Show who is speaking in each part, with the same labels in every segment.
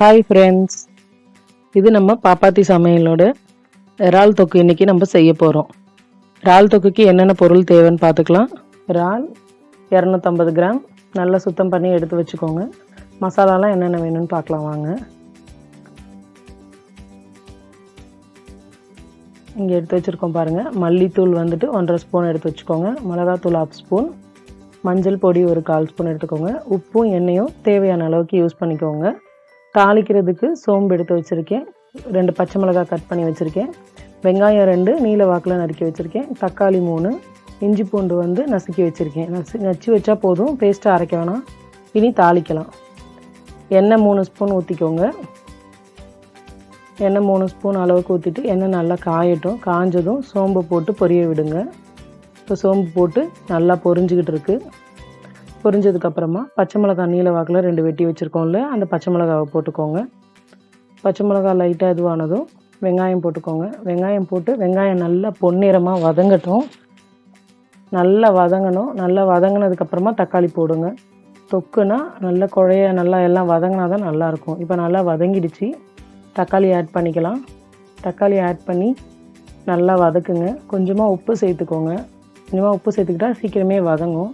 Speaker 1: Hi friends இது நம்ம பாப்பாத்தி சமையலோட இறால் தொக்கு இன்றைக்கி நம்ம செய்ய போகிறோம் இறால் தொக்குக்கு என்னென்ன பொருள் தேவைன்னு பார்த்துக்கலாம். இறால் இரநூத்தம்பது கிராம். நல்லா சுத்தம் பண்ணி எடுத்து வச்சுக்கோங்க. மசாலாலாம் என்னென்ன வேணும்னு பார்க்கலாம் வாங்க. இங்கே எடுத்து வச்சுருக்கோம் பாருங்கள் மல்லித்தூள் வந்துட்டு ஒன்றரை ஸ்பூன் எடுத்து வச்சுக்கோங்க. மிளகாத்தூள் ஆஃப் ஸ்பூன். மஞ்சள் பொடி ஒரு கால் ஸ்பூன் எடுத்துக்கோங்க. உப்பும் எண்ணெயும் தேவையான அளவுக்கு யூஸ் பண்ணிக்கோங்க. தாளிக்கிறதுக்கு சோம்பு எடுத்து வச்சுருக்கேன். ரெண்டு பச்சை மிளகாய் கட் பண்ணி வச்சுருக்கேன். வெங்காயம் ரெண்டு நீல வாக்கில் நறுக்கி வச்சுருக்கேன். தக்காளி மூணு இஞ்சி பூண்டு வந்து நசுக்கி வச்சுருக்கேன். நசு நச்சு வச்சா போதும் பேஸ்ட்டாக அரைக்க வேணாம். இனி தாளிக்கலாம். எண்ணெய் மூணு ஸ்பூன் ஊற்றிக்கோங்க எண்ணெய் மூணு ஸ்பூன் அளவுக்கு ஊற்றிட்டு எண்ணெய் நல்லா காயட்டும். காஞ்சதும் சோம்பு போட்டு பொரிய விடுங்க. இப்போ சோம்பு போட்டு நல்லா பொரிஞ்சுக்கிட்டு இருக்குது பொரிஞ்சதுக்கப்புறமா பச்சை மிளகாய் நீல வாக்கில் ரெண்டு வெட்டி வச்சுருக்கோம்ல அந்த பச்சை மிளகாவை போட்டுக்கோங்க. பச்சை மிளகாய் லைட்டாக இதுவானதும் வெங்காயம் போட்டுக்கோங்க. வெங்காயம் போட்டு வெங்காயம் நல்லா பொன்னிறமாக வதங்கட்டும். நல்லா வதங்கணும். நல்லா வதங்கினதுக்கப்புறமா தக்காளி போடுங்க. தொக்குனா நல்லா குழைய நல்லா எல்லாம் வதங்கினா தான் நல்லாயிருக்கும். இப்போ நல்லா வதங்கிடுச்சு. தக்காளி ஆட் பண்ணிக்கலாம். தக்காளி ஆட் பண்ணி நல்லா வதக்குங்க. கொஞ்சமாக உப்பு சேர்த்துக்கோங்க. கொஞ்சமாக உப்பு சேர்த்துக்கிட்டா சீக்கிரமே வதங்கும்.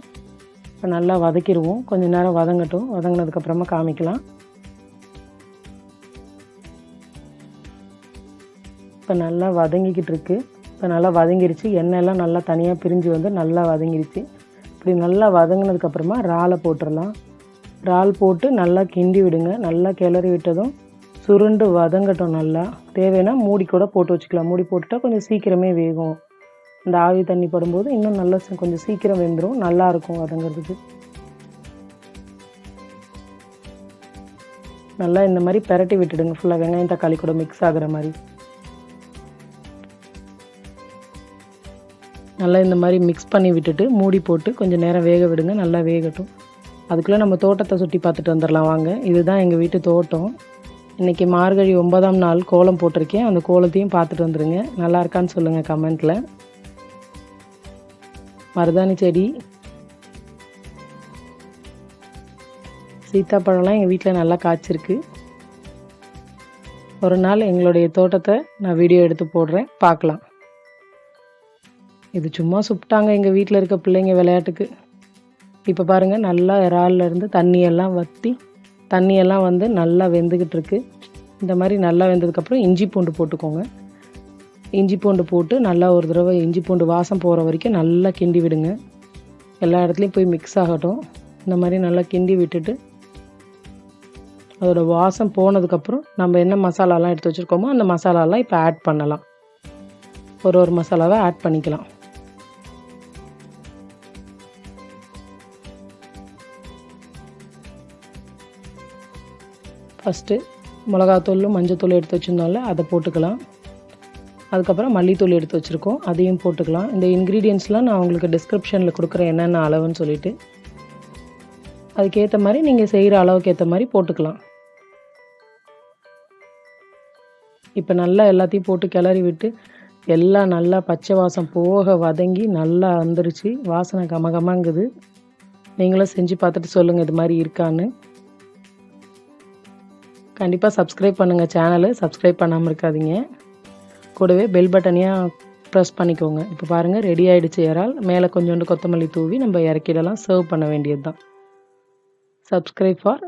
Speaker 1: இப்போ நல்லா வதக்கிடுவோம். கொஞ்சம் நேரம் வதங்கட்டும். வதங்கினதுக்கப்புறமா காமிக்கலாம். இப்போ நல்லா வதங்கிக்கிட்டு இருக்கு. இப்போ நல்லா வதங்கிருச்சு. எண்ணெயெல்லாம் நல்லா தனியாக பிரிஞ்சு வந்து நல்லா வதங்கிருச்சு. இப்படி நல்லா வதங்கினதுக்கப்புறமா இறாலை போட்டுடலாம். இறால் போட்டு நல்லா கிண்டி விடுங்க. நல்லா கிளறி விட்டதும் சுருண்டு வதங்கட்டும் நல்லா. தேவைன்னா மூடி கூட போட்டு வச்சுக்கலாம். மூடி போட்டுட்டா கொஞ்சம் சீக்கிரமே வேகும். இந்த ஆவி தண்ணி படும்போது இன்னும் நல்லா கொஞ்சம் சீக்கிரம் வெந்துடும் நல்லாயிருக்கும் அதுங்கிறதுக்கு. வதங்கிறதுக்கு நல்லா இந்த மாதிரி பெரட்டி விட்டுடுங்க. ஃபுல்லாக வெங்காயம் தக்காளி கூட மிக்ஸ் ஆகுற மாதிரி. நல்லா இந்த மாதிரி மிக்ஸ் பண்ணி விட்டுட்டு மூடி போட்டு கொஞ்சம் நேரம் வேக விடுங்க. நல்லா வேகட்டும். அதுக்குள்ளே நம்ம தோட்டத்தை சுற்றி பார்த்துட்டு வந்துடலாம். வாங்க. இதுதான் எங்கள் வீட்டு தோட்டம். இன்றைக்கி மார்கழி ஒன்பதாம் நாள் கோலம் போட்டிருக்கேன். அந்த கோலத்தையும் பார்த்துட்டு வந்துடுங்க நல்லா இருக்கான்னு சொல்லுங்கள் கமெண்ட்டில் மருதாணி செடி. சீத்தாப்பழம்லாம் எங்கள் வீட்டில் நல்லா காய்ச்சிருக்கு. ஒரு நாள் எங்களுடைய தோட்டத்தை நான் வீடியோ எடுத்து போடுறேன். பார்க்கலாம். இது சும்மா சுப்பிட்டாங்க எங்கள் வீட்டில் இருக்க பிள்ளைங்க விளையாட்டுக்கு. இப்போ பாருங்கள் நல்லா இறால்லேருந்து தண்ணியெல்லாம் வற்றி தண்ணியெல்லாம் வந்து நல்லா வெந்துக்கிட்டு இருக்கு. இந்த மாதிரி நல்லா வெந்ததுக்கப்புறம் இஞ்சி பூண்டு போட்டுக்கோங்க. இஞ்சி பூண்டு போட்டு நல்லா ஒரு தடவை இஞ்சி பூண்டு வாசம் போகிற வரைக்கும் நல்லா கிண்டி விடுங்க. எல்லா இடத்துலையும் போய் மிக்ஸ் ஆகட்டும். இந்த மாதிரி நல்லா கிண்டி விட்டுட்டு அதோட வாசம் போனதுக்கப்புறம் நம்ம என்ன மசாலாலாம் எடுத்து வச்சுருக்கோமோ அந்த மசாலாலாம் இப்போ ஆட் பண்ணலாம். ஒரு ஒரு மசாலாவை ஆட் பண்ணிக்கலாம். ஃபஸ்ட்டு மிளகாத்தூள் மஞ்சத்தூள் எடுத்து வச்சுருந்தோம்ல அதை போட்டுக்கலாம். அதுக்கப்புறம் மல்லித்தூள் எடுத்து வச்சுருக்கோம். அதையும் போட்டுக்கலாம். இந்த இன்க்ரீடியன்ஸ்லாம் நான் உங்களுக்கு டிஸ்கிரிப்ஷனில் கொடுக்குறேன். என்னென்ன அளவுன்னு சொல்லிட்டு. அதுக்கேற்ற மாதிரி நீங்கள் செய்கிற அளவுக்கு ஏற்ற மாதிரி போட்டுக்கலாம். இப்போ நல்லா எல்லாத்தையும் போட்டு கிளறி விட்டு எல்லாம் நல்லா பச்சை வாசம் போக வதங்கி நல்லா வந்துருச்சு. வாசனை கமகமாங்குது. நீங்களும் செஞ்சு பார்த்துட்டு சொல்லுங்கள் இது மாதிரி இருக்கான்னு. கண்டிப்பாக சப்ஸ்கிரைப் பண்ணுங்கள் சேனலை சப்ஸ்கிரைப் பண்ணாமல் இருக்காதீங்க. கூடவே பெல் பட்டனையும் ப்ரெஸ் பண்ணிக்கோங்க. இப்போ பாருங்கள் ரெடி ஆகிடுச்சு இறால் மேலே கொஞ்சோண்டு கொத்தமல்லி தூவி நம்ம இறக்கிடலாம். சர்வ் பண்ண வேண்டியது தான் சப்ஸ்கிரைப் ஃபார்